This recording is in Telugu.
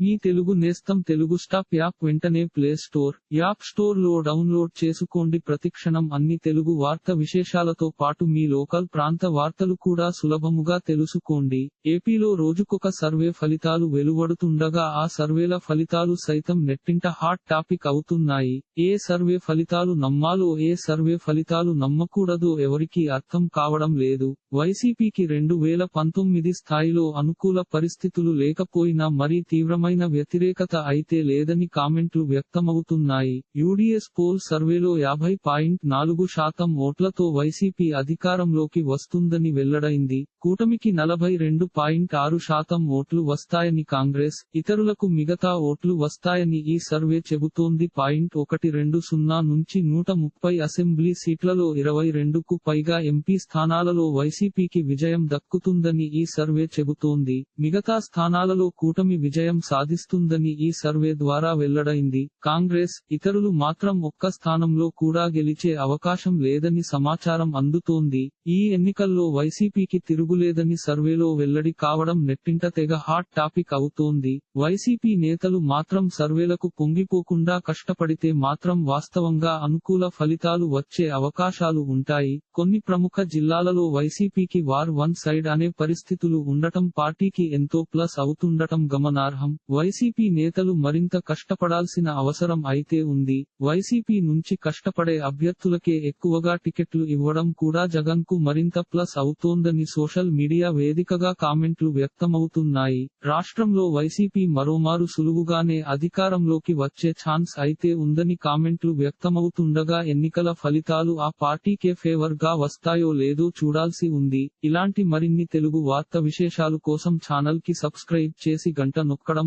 మీ తెలుగు నేస్తం తెలుగు స్టాప్ యాప్ వెంటనే ప్లే స్టోర్ యాప్ స్టోర్లో డౌన్లోడ్ చేసుకోండి. ప్రతిక్షణం అన్ని తెలుగు వార్త విశేషాలతో పాటు మీ లోకల్ ప్రాంత వార్తలు కూడా సులభముగా తెలుసుకోండి. ఏపీలో రోజుకొక సర్వే ఫలితాలు వెలువడుతుండగా ఆ సర్వేల ఫలితాలు సైతం నెట్టింట హాట్ టాపిక్ అవుతున్నాయి. ఏ సర్వే ఫలితాలు నమ్మాలో ఏ సర్వే ఫలితాలు నమ్మకూడదో ఎవరికీ అర్థం కావడం లేదు. వైసీపీకి రెండు వేల పంతొమ్మిది స్థాయిలో అనుకూల పరిస్థితులు లేకపోయినా మరీ తీవ్రమైన వ్యతిరేకత అయితే లేదని కామెంట్లు వ్యక్తమవుతున్నాయి. యూడీఎస్ పోల్ సర్వేలో యాభై పాయింట్ నాలుగు శాతం ఓట్లతో వైసీపీ అధికారంలోకి వస్తుందని వెల్లడైంది. కూటమికి నలభై రెండు పాయింట్ ఆరు శాతం ఓట్లు వస్తాయని కాంగ్రెస్ ఇతరులకు మిగతా ఓట్లు వస్తాయని ఈ సర్వే చెబుతోంది. పాయింట్ ఒకటి రెండు సున్నా నుంచి నూట ముప్పై అసెంబ్లీ సీట్లలో ఇరవై రెండుకు పైగా ఎంపీ స్థానాలలో వైసీపీకి విజయం దక్కుతుందని ఈ సర్వే చెబుతోంది. మిగతా స్థానాలలో కూటమి విజయం సాధిస్తుందని ఈ సర్వే ద్వారా వెల్లడైంది. కాంగ్రెస్ ఇతరులు మాత్రం ఒక్క స్థానంలో కూడా గెలిచే అవకాశం లేదని సమాచారం అందుతోంది. ఈ ఎన్నికల్లో వైసీపీకి తిరుగులేదని సర్వేలో వెల్లడి కావడం నెట్టింట తెగ హాట్ టాపిక్ అవుతోంది. వైసీపీ నేతలు మాత్రం సర్వేలకు పొంగిపోకుండా కష్టపడితే మాత్రం వాస్తవంగా అనుకూల ఫలితాలు వచ్చే అవకాశాలు ఉంటాయి. కొన్ని ప్రముఖ జిల్లాలలో వైసీపీకి వార్ వన్ సైడ్ అనే పరిస్థితులు ఉండటం పార్టీకి ఎంతో ప్లస్ అవుతుండటం గమనార్హం. వైసీపీ నేతలు మరింత కష్టపడాల్సిన అవసరం అయితే ఉంది. వైసీపీ నుంచి కష్టపడే అభ్యర్థులకే ఎక్కువగా టికెట్లు ఇవ్వడం కూడా జగన్కు మరింత ప్లస్ అవుతోందని సోషల్ మీడియా వేదికగా కామెంట్లు వ్యక్తమవుతున్నాయి. రాష్ట్రంలో వైసీపీ మరోమారు సులువుగానే అధికారంలోకి వచ్చే ఛాన్స్ అయితే ఉందని కామెంట్లు వ్యక్తమవుతుండగా ఎన్నికల ఫలితాలు ఆ పార్టీకే ఫేవర్గా వస్తాయో లేదో చూడాల్సి ఉంది. ఇలాంటి మరిన్ని తెలుగు వార్త విశేషాలు కోసం ఛానల్కి సబ్స్క్రైబ్ చేసి గంట నొక్కడం